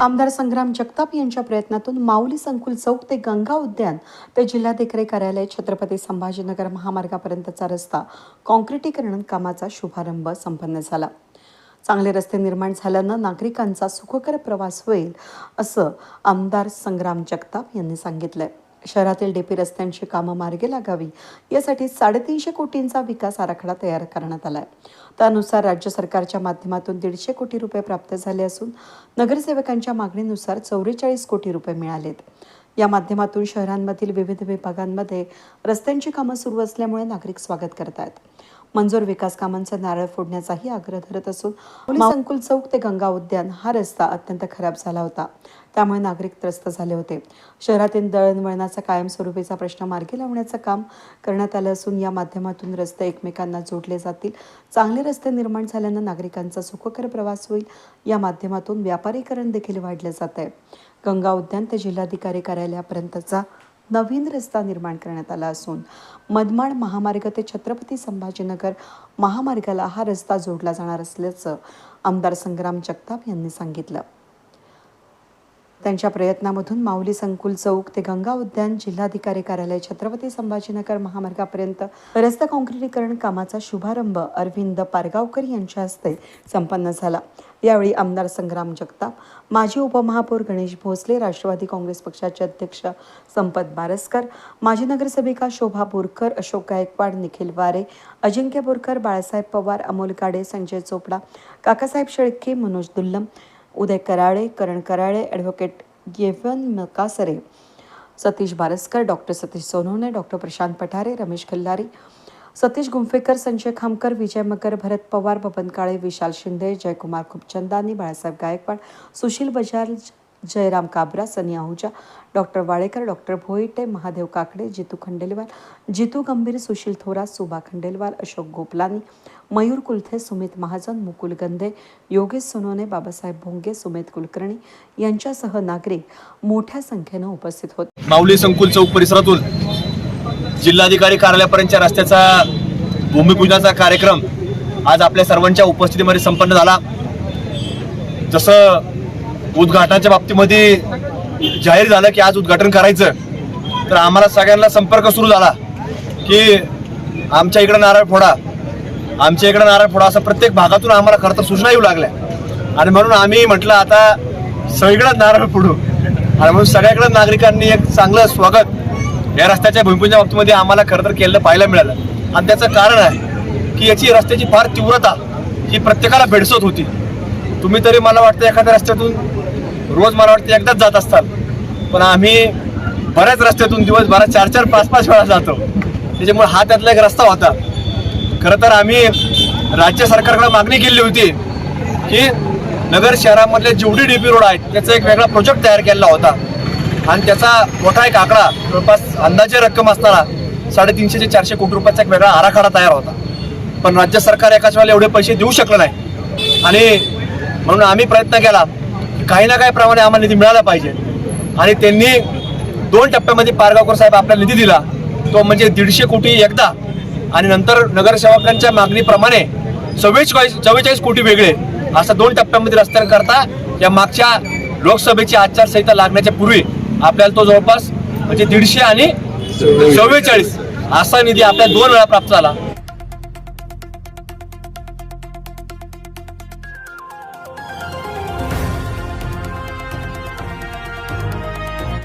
आमदार संग्राम जगताप यांच्या प्रयत्नातून माऊली संकुल चौक ते गंगा उद्यान ते जिल्हाधिकारी कार्यालय छत्रपती संभाजीनगर महामार्गापर्यंतचा रस्ता काँक्रिटीकरण कामाचा शुभारंभ संपन्न झाला. चांगले रस्ते निर्माण झाल्यानं नागरिकांचा सुखकर प्रवास होईल असं आमदार संग्राम जगताप यांनी सांगितलंय. शहरातील डेपी रस्त्यांची कामं मार्गी लागावी. यासाठी साडेतीनशे कोटींचा विकास आराखडा तयार करण्यात आला आहे त्यानुसार राज्य सरकारच्या माध्यमातून दीडशे कोटी रुपये प्राप्त झाले असून नगरसेवकांच्या मागणीनुसार चौवेचाळीस कोटी रुपये मिळालेत. या माध्यमातून शहरांमधील विविध विभागांमध्ये रस्त्यांची कामं सुरू असल्यामुळे नागरिक स्वागत करत आहेत मंजूर विकास कामांचा नारळ फोडण्याचाही आग्रह धरत असून संकुल चौक ते गंगा उद्यान हा रस्ता अत्यंत खराब झाला होता. त्यामुळे नागरिक त्रस्त झाले होते. शहरातील दळणवळणाचा कायमस्वरूपीचा प्रश्न मार्गी लावण्याचं काम करण्यात आलं असून या माध्यमातून रस्ते एकमेकांना जोडले जातील. चांगले रस्ते निर्माण झाल्यानं नागरिकांचा सुखकर प्रवास होईल. या माध्यमातून व्यापारीकरण देखील वाढलं जात आहे गंगा उद्यान ते जिल्हाधिकारी कार्यालयापर्यंतचा नवीन रस्ता निर्माण करण्यात आला असून मधमाड महामार्ग ते छत्रपती संभाजीनगर महामार्गाला हा रस्ता जोडला जाणार असल्याचं आमदार संग्राम जगताप यांनी सांगितलं. त्यांच्या प्रयत्नामधून माऊली संकुल चौक ते गंगा उद्यान जिल्हाधिकारी कार्यालय छत्रपती संभाजीनगर महामार्गापर्यंत रस्ता काँक्रिटीकरण कामाचा शुभारंभ अरविंद पारगावकर यांच्या हस्ते संपन्न झाला. यावेळी आमदार संग्राम जगताप माजी उपमहापौर गणेश भोसले राष्ट्रवादी काँग्रेस पक्षाचे अध्यक्ष संपत बारसकर माजी नगरसेविका शोभा बोरकर अशोक गायकवाड निखिल वारे अजिंक्य Borkar Balasaheb Pawar Amol Kade Sanjay Chopda Kakasaheb Shelke Manoj Dullam Uday Karale Karan Karale advocate Gevan Makasare Satish Baraskar doctor Satish Sonawane doctor Prashant Pathare Ramesh Khallari Satish Gumphekar Sanjay Khamkar Vijay Magar Bharat Pawar Baban Kale Vishal Shinde Jaykumar Khupchandani Balasaheb Gaikwad Sushil Bajaj Jayram Kabra Sunny Ahuja doctor Walekar doctor Bhoite Mahadev Kakade Jitu Khandelwal Jitu Gambhir Sushil Thorat सुभा खंडेलवाल अशोक गोपलानी मयूर कुलथे सुमित महाजन मुकुल गंधे योगेश सोनोने बाबासाहेब भोंगे सुमित कुलकर्णी यांच्यासह नागरिक मोठ्या संख्येनं उपस्थित होते. माऊली संकुल चौक परिसरातून जिल्हाधिकारी कार्यालयापर्यंतच्या रस्त्याचा भूमिपूजनाचा कार्यक्रम आज आपल्या सर्वांच्या उपस्थितीमध्ये संपन्न झाला. जसं उद्घाटनाच्या बाबतीमध्ये जाहीर झालं की आज उद्घाटन करायचं. तर आम्हाला सगळ्यांना संपर्क सुरू झाला की आमच्या इकडं नारळ फोडा. आमच्या इकडं नारळ फोडा असं प्रत्येक भागातून आम्हाला खरं तर सूचना येऊ लागल्या. आणि म्हणून आम्ही म्हटलं आता सगळीकडं नारळ फोडू. आणि म्हणून सगळ्याकडं नागरिकांनी एक चांगलं स्वागत या रस्त्याच्या भूमिपूजनाच्या बाबतीमध्ये आम्हाला खरं तर केलं पाहायला मिळालं. आणि त्याचं कारण आहे की याची रस्त्याची फार तीव्रता ही प्रत्येकाला भेडसत होती. तुम्ही तरी मला वाटतं एखाद्या रस्त्यातून रोज मला वाटतं एकदाच जात असतात पण आम्ही बऱ्याच रस्त्यातून दिवसभरात चार चार पाच पाच वेळा जातो. त्याच्यामुळे हा त्यातला एक रस्ता होता. खरं तर आम्ही राज्य सरकारकडे मागणी केली होती की नगर शहरामधले जेवढे डीपी रोड आहेत त्याचा एक वेगळा प्रोजेक्ट तयार केलेला होता. आणि त्याचा मोठा एक आकडा जवळपास अंदाजे रक्कम असताना साडेतीनशे ते चारशे कोटी रुपयाचा एक वेगळा आराखडा तयार होता. पण राज्य सरकार एकाच वेळेला एवढे पैसे देऊ शकलं नाही. आणि म्हणून आम्ही प्रयत्न केला. काही ना काही प्रमाणे आम्हाला निधी मिळाला पाहिजे. आणि त्यांनी दोन टप्प्यामध्ये पारगावकर साहेब आपल्याला निधी दिला. तो म्हणजे दीडशे कोटी एकदा. आणि नंतर नगरसेवकांच्या मागणीप्रमाणे चव्वेचाळीस चव्वेचाळीस कोटी वेगळे. असं दोन टप्प्यामध्ये रस्त्यांकरता या मागच्या लोकसभेची आचारसंहिता लागण्याच्या पूर्वी आपल्याला तो जवळपास म्हणजे दीडशे आणि चव्वेचाळीस असा निधी आपल्या दोन वेळा प्राप्त झाला.